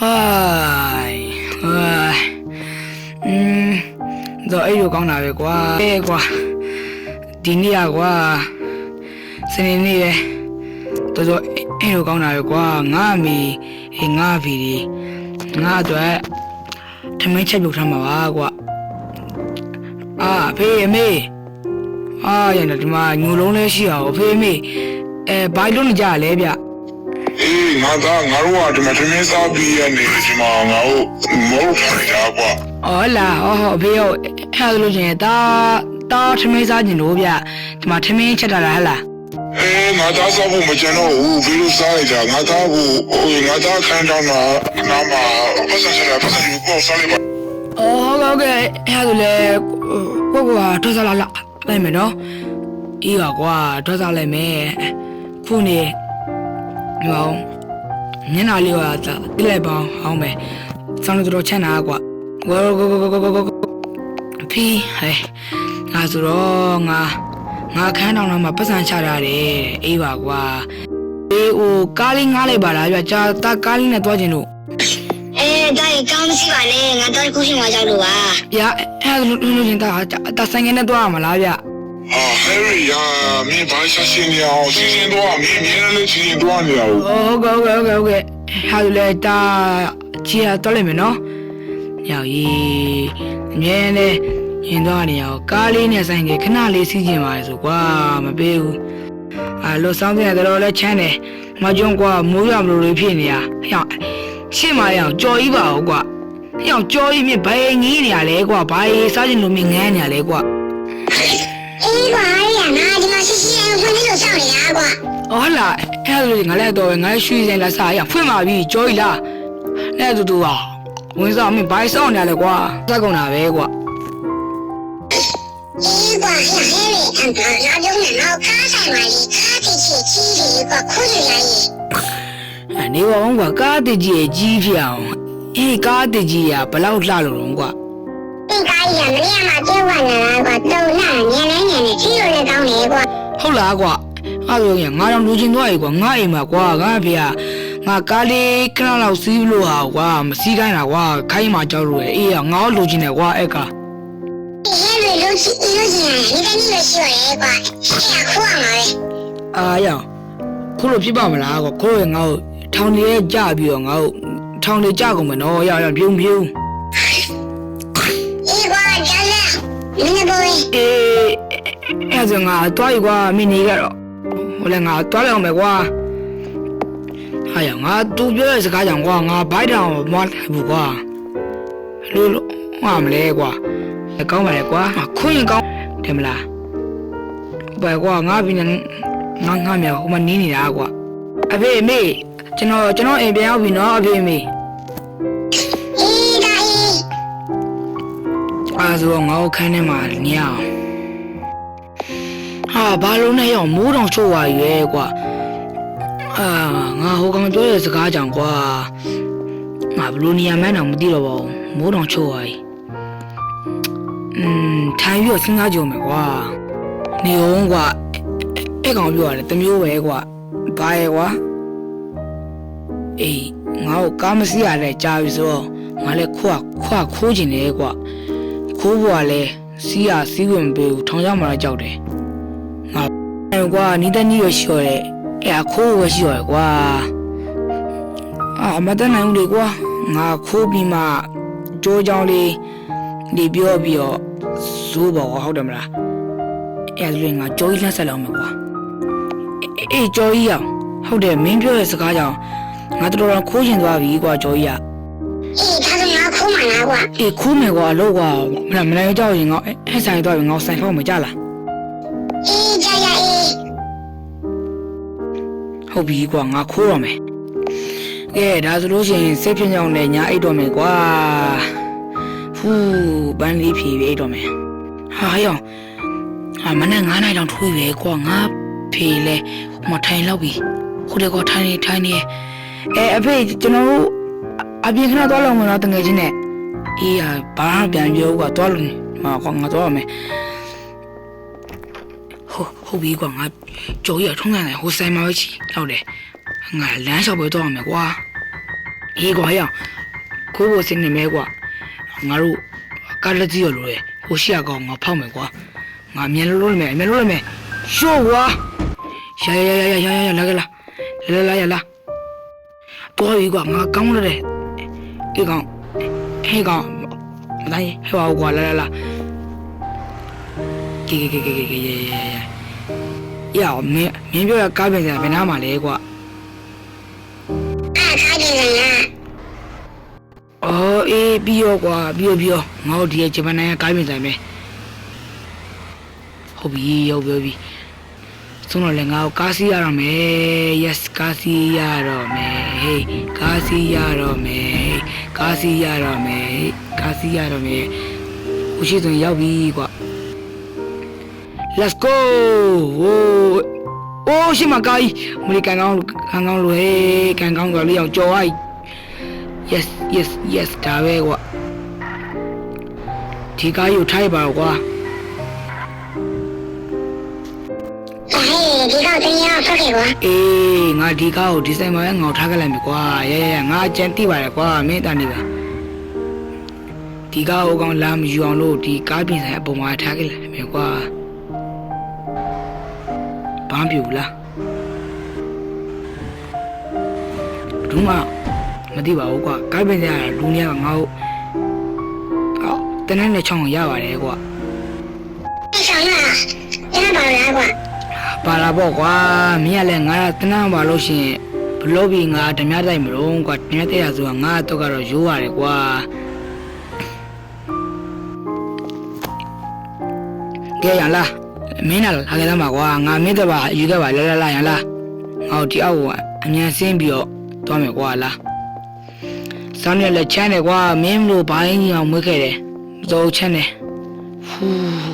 ဟိုင်းဟိုင်းอืมတော့အဲ့လိုကောင်းတာပဲကွာအဲကွာဒီနေ့อ่ะကွာစနေနေ့ပဲတော်တော်အဲ့လိုကောင်းတာပဲကွာငါအမေအေးငါအဖေဒီငါအတွက်ထမင်းချက်ပြုတ်ထားမှာပါကွာအာအဖေအမေအာရနေဒီမှာညိုလုံးလေးရှိအောင်အဖေအမေအဲဘိုင်လုံးနေကြရလဲဗျ အေးငါသားငါတို့ကဒီမှာသမင်းစားပြီးရနေဒီမှာငါတို့မဟုတ်ဖိုင်တာကွာ။အော်လာဟောဟောအဖေရောအဲ့ဒါလို့ချင်းတာတာထမင်းစားကျင်လို့ဗျဒီမှာထမင်းချက်တာလားဟလားအေးငါသားစားဖို့မကျန်တော့ဘူးဘယ်လိုစားရကြငါသားကိုဟိုငါသားခန်းတောင်းတာနာမပတ်စံချက်ပတ်စံယူပေါ့စားလိုက်ပါ။အော်ဟုတ်ကဲ့အဲ့ဒါလေကိုကထွက်စားလာလာလိုက်မယ်နော်။အေးပါကွာထွက်စားလိုက်မယ်။ခုနေ ဟောညနာလေးကတိလိုက်ပါအောင်မယ်။စောင်းလို့တော့ချမ်းတာကွာ။ဝေါကိုကိုကိုကိုကိုဖီးဟဲ့ငါဆိုတော့ငါငါခန်းတောင်တော့မှပတ်စံချတာတယ်အေးပါကွာအေးဟိုကားလေးငားလိုက်ပါလားဗျကြာတာကားလေးနဲ့တွားကျင်လို့အဲဒါရင်ကောင်းမရှိပါနဲ့ငါတော့ခုရှိမှကြောက်လို့ပါဗျအဲ့ဒါလို့လို့ချင်းတာတာဆိုင်ငယ်နဲ့တွားရမလားဗျ ဟာဟယ်ရီယာမင်းဘာရှာရှင်းနေအောင်စီစဉ်တော့မင်းမြင်လည်းစီစဉ်တော့နေအောင် ဟုတ်ကဲ့ဟုတ်ကဲ့ဟုတ်ကဲ့ဟာလေတာချီရတွားလိုက်မယ်နော်ရောက်ကြီးအမြဲတမ်းရင်တော့နေအောင်ကားလေးနဲ့ဆိုင်ငယ်ခဏလေးစီးကျင်ပါလေဆိုကွာမပေးဘူးအာလို့စောင်းတဲ့တော့လဲချမ်းတယ်မကြုံကွာမိုးရမလို့လေးဖြစ်နေရဟောရှင်းမရအောင်ကြော်ကြီးပါဦးကွာဟောကြော်ကြီးမြဘယ်ငီးနေရလဲကွာဘာရေးစားကျင်လို့မငန်းနေရလဲကွာ နေတာကွာ။အော်လာအဲ့လိုငါလည်းတော့ငါရွှေစင်လာစားရဖွင့်ပါပြီကြောကြီးလား။အဲ့တူတူဟာဝင်စားမင်းဘိုင်းဆောင်နေရလဲကွာ။စက်ကုန်တာပဲကွာအေးကွာဟဲ့ဟဲ့လေအမ်ဘာလာတော့နေတော့ကားဆိုင်မှာလေကားတိချီကြီးလေကွာခုရရည်။အနေပါအောင်ကွာကားတကြီးရဲ့ကြီးဖြစ်အောင်။အေးကားတကြီးကဘလောက်လှလို့တော့ကွာအင်းကားရမနေ့ကမှပြောဝနေတာကွာတုံလာညနေညနေကြီးလို့လည်းကောင်းနေကွာ။ဟုတ်လားကွာ။ အဲ့လိုရင်ငါတော့လူချင်းသွားရေကွာငါအိမ်မှာကွာငါဖေကငါကားလေးခဏလောက်စီးလို့ဟာကွာမစီးခိုင်းတာကွာခိုင်းမှကြောက်လို့အေးငါ့လူချင်းတယ်ကွာအဲ့ကဟဲ့လေလို့ရှိလို့ရှိရင်ဒီတနေ့လို့ရှိရဲကွာရှင်းရခိုးအောင်ပါပဲအာရခုလိုဖြစ်ပါမလားကွာခုလိုငါ့ကိုထောင်လေးကြပြီးတော့ငါ့ကိုထောင်လေးကြကုန်မယ်နော်ရရပြုံပြုံအေးကွာကြာလာမင်းဘောင်းအေးအဲ့ဒါငါတွားယူကွာမင်းနေကြတော့ ဟိုလည်းငါတွားလိုက်အောင်မယ်ကွာဟာရငါသူပြောတဲ့စကားကြောင့်ကွာငါဘိုက်တောင်မွားလိုက်ဘူးကွာလို့လို့ဟာမလဲကွာကောင်းပါလေကွာခွင့်ကောင်းတယ်မလားဘယ်ကွာငါပြင်းနေငါငါမြောက်ဟိုမှာနင်းနေတာကွာအဖေအမေကျွန်တော်ကျွန်တော်အိမ်ပြန်ရောက်ပြီနော်အဖေအမေအေးဒါအေးအားဆိုတော့ငါ့ကိုခန်းထဲမှာနေရအောင် ဟာဘာလို့နဲ့ရောက်မိုးတောင်ချို့သွားရွယ်ကွာအာငါဟိုကောင်ပြောတဲ့စကားကြောင့်ကွာငါဘလို့နေရမှန်းတော့မသိတော့ပါဘူးမိုးတောင်ချို့သွားပြီอืมထိုင်ပြီးတော့စဉ်းစားကြုံမယ်ကွာနေအောင်ကွာအဲ့ကောင်ပြောရတယ်တမျိုးပဲကွာဘာရဲ့ကွာအေးငါ့ကိုကားမစီးရလဲကြားပြီဆိုတော့ငါလည်းခွာခွာခိုးကျင်တယ်ကွာခိုးဘွာလဲစီးရစီးဝင်မပေးဘူးထောင်ချမှာတော့ကြောက်တယ်ငါ အဲကွာနီးတဲ့နီးရရှိရတဲ့အဲအခိုးဝရှိရကွာအာမတတ်နိုင်ဘူးလေကွာငါခိုးပြီးမှကြိုးချောင်းလေးဒီပြောပြီးတော့ဇိုးပေါ်ဟုတ်တယ်မလားအဲဒါလည်းငါကြောကြီးလှဆက်လောက်မယ်ကွာအေးအေးကြောကြီးရဟုတ်တယ်မင်းပြောတဲ့စကားကြောင့်ငါတော်တော်ခိုးချင်သွားပြီကွာကြောကြီးရအေးဒါဆိုငါခိုးမှလားကွာအေးခိုးမယ်ကွာ ဟုတ်ပြီကွာငါခိုးရမယ်ကဲဒါဆိုလို့ရှိရင်စိတ်ဖြစ်ကြောင်လည်းညာအိတ်တော့မယ်ကွာဖူးပန်းလေးဖြေပြီးအိတ်တော့မယ်ဟာဟယောင်ဟာမနေ့9နိုင်တောင်ထိုးပြီကွာငါဖြေလဲဟိုမထိုင်လောက်ပြီဟိုတကောထိုင်နေထိုင်နေအဲအဖေကျွန်တော်တို့အပြင်ခဏသွားလောက်မလားတငယ်ချင်းနဲ့အေးဟာဘာမှပြန်ပြောကွာသွားလို့ဟာကွာငါသွားရမယ် ဟုတ်ဟုတ်ပြီကွာငါကြော်ရထုံးကန်တယ်ဟိုဆိုင်မှာပဲချီလောက်တယ်ငါလမ်းလျှောက်ပဲတော့ရမယ်ကွာအေးကွာရခိုးဖို့စနေမဲကွာငါတို့ကားလက်ကြီးရလို့လေဟိုရှိရကောင်ငါဖောက်မယ်ကွာငါအမြင်လို့လို့မယ်အမြင်လို့လို့မယ်ရှို့ကွာရရရရရရရလာကလာလာလာရလာတော်ပြီကွာငါ ရရရရရအောင်မင်းမင်းပြောရကားပြင်စရာဘယ်နာမှာလဲကွာအဲ့ခါကျရင်ကအော်အေးပြီးရောကွာပြီးရောပြီးရောငါတို့ဒီဂျပန်နိုင်ငံကားပြင်ဆိုင်ပဲဟုတ်ပြီဟုတ်ပြီဟုတ်ပြီဆုံးတော့လည်းငါတို့ကားစီးရတော့မယ် yes ကားစီးရတော့မယ် hey ကားစီးရတော့မယ် hey ကားစီးရတော့မယ် hey ကားစီးရတော့မယ်ဟိုရှိဆိုရင်ရောက်ပြီကွာ let's go ဟိုးအိုးရှိမကားကြီးမလီကန်ကောင်းကန်ကောင်းလို့ဟေးကန်ကောင်းကလေးအောင်ကြော်လိုက် yes yes yes ဒါပဲကွာဒီကားယူထိုက်ပါကွာဒါဟဲ့ဒီကောက်တင်းရဖက်ခဲ့ကွာအေးငါဒီကားကိုဒီဇိုင်မှာငေါထားခဲ့လိုက်ပြီကွာရရရငါအကြံသိပါတယ်ကွာမင်းတန်နေပါဒီကားကိုကောင်လာမယူအောင်လို့ဒီကားပြင်ဆိုင်အပေါ်မှာထားခဲ့လိုက်ပြီကွာ ဘာမှမပြဘူးလားဘူးမမသိပါဘူးကွာကားပြင်ဆိုင်ကလူနေကငါ့ကိုအော်တနေ့နဲ့ချောင်းကိုရပါတယ်ကွာအဲ့ဆောင်ရအဲ့ပါလားကွာပါလာပေါ့ကွာမင်းကလည်းငါတနန်းပါလို့ရှိရင်ဘလို့ပြီးငါဓမြတိုက်မလို့ကွာဓမြတိုက်ရဆိုတာငါတော့ကတော့ရိုးရတယ်ကွာကဲရလား မင်းလာလာခဲ့သမှာကွာငါမင်းတပါယူတပါလာလာလာရလားငါတို့ဒီအောက်ကအမြန်ဆင်းပြီးတော့သွားမယ်ကွာလားစောင်းရလက်ချမ်းတယ်ကွာမင်းမလို့ဘာရင်းကြီးအောင်မွေးခဲ့တယ်မတော်ချမ်းတယ်ဟူး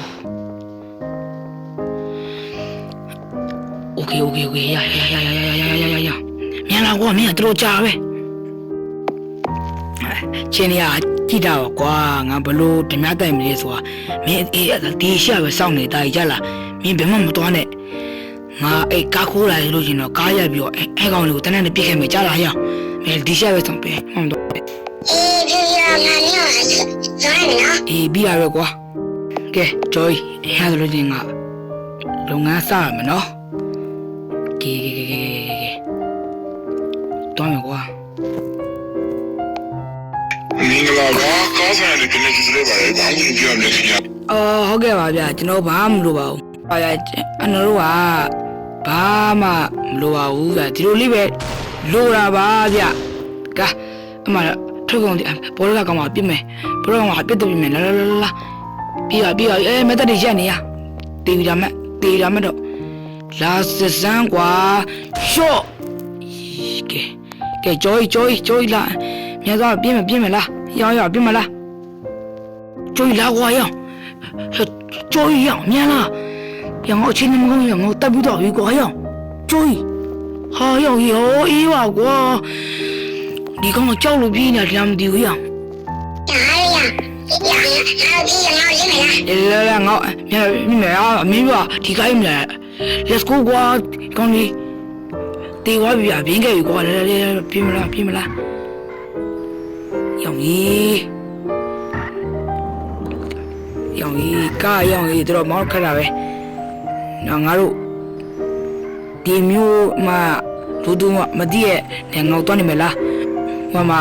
OK OK OK ရရရရရရရရရရမြန်လာကွာမင်းကတို့ကြာပဲချင်းရ ကြည့်တော့ကွာငါဘလို့ဓမြတိုက်မလဲဆိုတာမင်းအေးဒီရှာပဲစောင့်နေတာကြလားမင်းဘယ်မှမသွားနဲ့ငါအဲ့ကားခိုးလာလို့ရှင်တော့ကားရက်ပြီးတော့အဲ့အဲ့ကောင်လေးကိုတနက်နဲ့ပြစ်ခဲ့မယ်ကြားလားဟဲ့မင်းဒီရှာပဲစောင့်ပဲမှန်တော့အေးဒီရငါညောဇာတ်နေနော်အေးပြီးရပဲကွာကဲ joy အဲ့ဒါလို့ချင်းငါလုပ်ငန်းစရမယ်နော်ကဲကဲကဲကဲကဲကဲတော်မယ်ကွာ မင်္ဂလာပါကားဆိုင်တဲ့ကနေကြည့်လိုက်ပါလေဘာမှမပြောရဘူးခင်ဗျာအော်ဟုတ်ကဲ့ပါဗျာကျွန်တော်ဘာမှမလိုပါဘူး။ဟာဗျာအနော်တို့ကဘာမှမလိုပါဘူးဗျာဒီလိုလေးပဲလိုတာပါဗျာ။ကဲအမထုတ်ကုန်ဒီဘောရကကောင်မပြစ်မယ်ဘောရကောင်မပြစ်တယ်ပြစ်မယ်လာလာလာလာပြီးပါပြီးပါအဲမက်သက်တွေရက်နေရတေးကြမဲ့တေးကြမဲ့တော့လာစစမ်းကွာရှော့ကဲကဲကြိုးကြိုးကြိုးလာမြတ်စွာပြင်းမပြင်းမလား ရောင်းရောင်းပြင်မလားကျိုးလာဝါရောင်းကျိုးရောင်းမြန်လားရောင်းအချင်းမကောင်းရောင်းတက်ပြီးတော့ရွေးကွာရောင်းကျိုးဟာရောင်းရောအေးပါကွာဒီကောင်ကကြောက်လို့ပြေးနေတာတရားမသိဘူးရောင်းလာလာငေါ့မြမမြအမင်းကဒီကိုင်းမြ Let's go ကွာကောင်းလေးတေဝါပြပြင်းခဲ့ပြီကွာလာလာပြင်းမလားပြင်းမလား 容易。ရောင်ကြီးကားရောင်ကြီးတို့မောင်းခက်တာပဲ။နော်ငါတို့ဒီမျိုးမှလူသူမတည့်ရဲ့ငေါတော့နေမလား။ဟိုမှာ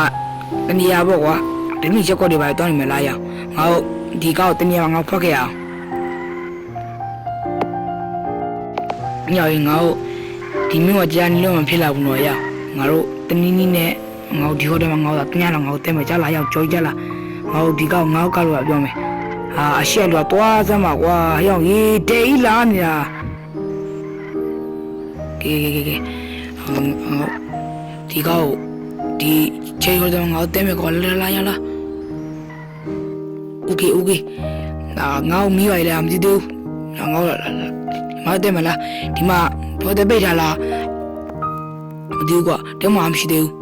တနေရာပေါ့ကွာ။ဒီနေ့ချက်ကော့တွေပါတော့နေမလားရ။ငါတို့ဒီကောက်တနေရာငါဖွက်ခဲ့အောင်။ညောင်ရင်ငါတို့ဒီမျိုးကကြာနေလို့မဖြစ်လာဘူးနော်ရ။ငါတို့တနည်းနည်းနဲ့ ငါတို့ဒီဟိုတယ်မှာငါတို့တ냐တော့ငါတို့တဲမယ်ကြာလာရောက်ကြောကြလာ။ငါတို့ဒီကောက်ငါတို့ကောက်လို့ပြောမယ်။ ဟာအရှက်တော့တွားစမ်းပါကွာဟယောင်ရေတေးလာနေတာကဲကဲကဲကဲဟိုဟိုဒီကောက်ဒီချေခေါ်တော့ငါတဲမယ်ကွာလာလာရလာโอเคโอเคငါငါမီးရလေမသိသေးဘူးငါငါတဲမလားဒီမှာဘောတဲ့ပိတ်ထားလားမသိဘူးကွာတဲမှာမရှိသေးဘူး ရဟာရ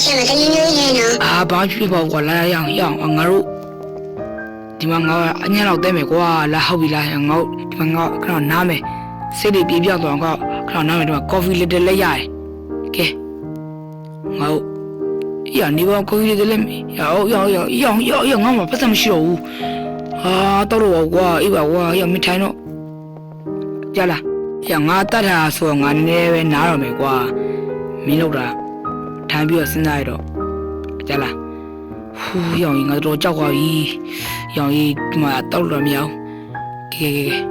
ငါစိတ်ချမှာတနည်းနည်းနေနော်အာဘာဖြစ်ပေါ့ကွာလာရအောင်ရအောင်ငါတို့ဒီမှာငါအညံ့တော့တဲမယ်ကွာလာဟုတ်ပြီလားငါတို့ဒီမှာငါခဏနားမယ်စိတ်တွေပြေပြောက်သွားတော့ခဏနားမယ်ဒီမှာ coffee little လေးရတယ်ကဲငါတို့ရနေပါကိုကြီးတွေလည်းရောက်ရောက်ရောက်ရောက်ရောက်ရောက်ငါမှပတ်သက်မရှိတော့ဘူးဟာတော့တော့ကွာအေးပါကွာရောက်မထိုင်တော့ကြလားရငါတတ်တာဆိုတော့ငါနည်းနည်းပဲနားတော့မယ်ကွာမင်းလောက်တာ ထိုင်ပြီးတော့စဉ်းစားရတော့ကြလားဟူးရောက်ရင်ငါတော့ကြောက်သွားပြီရောက်ရင်ဒီမှာတောက်တော့မရအောင်ကဲကဲကဲ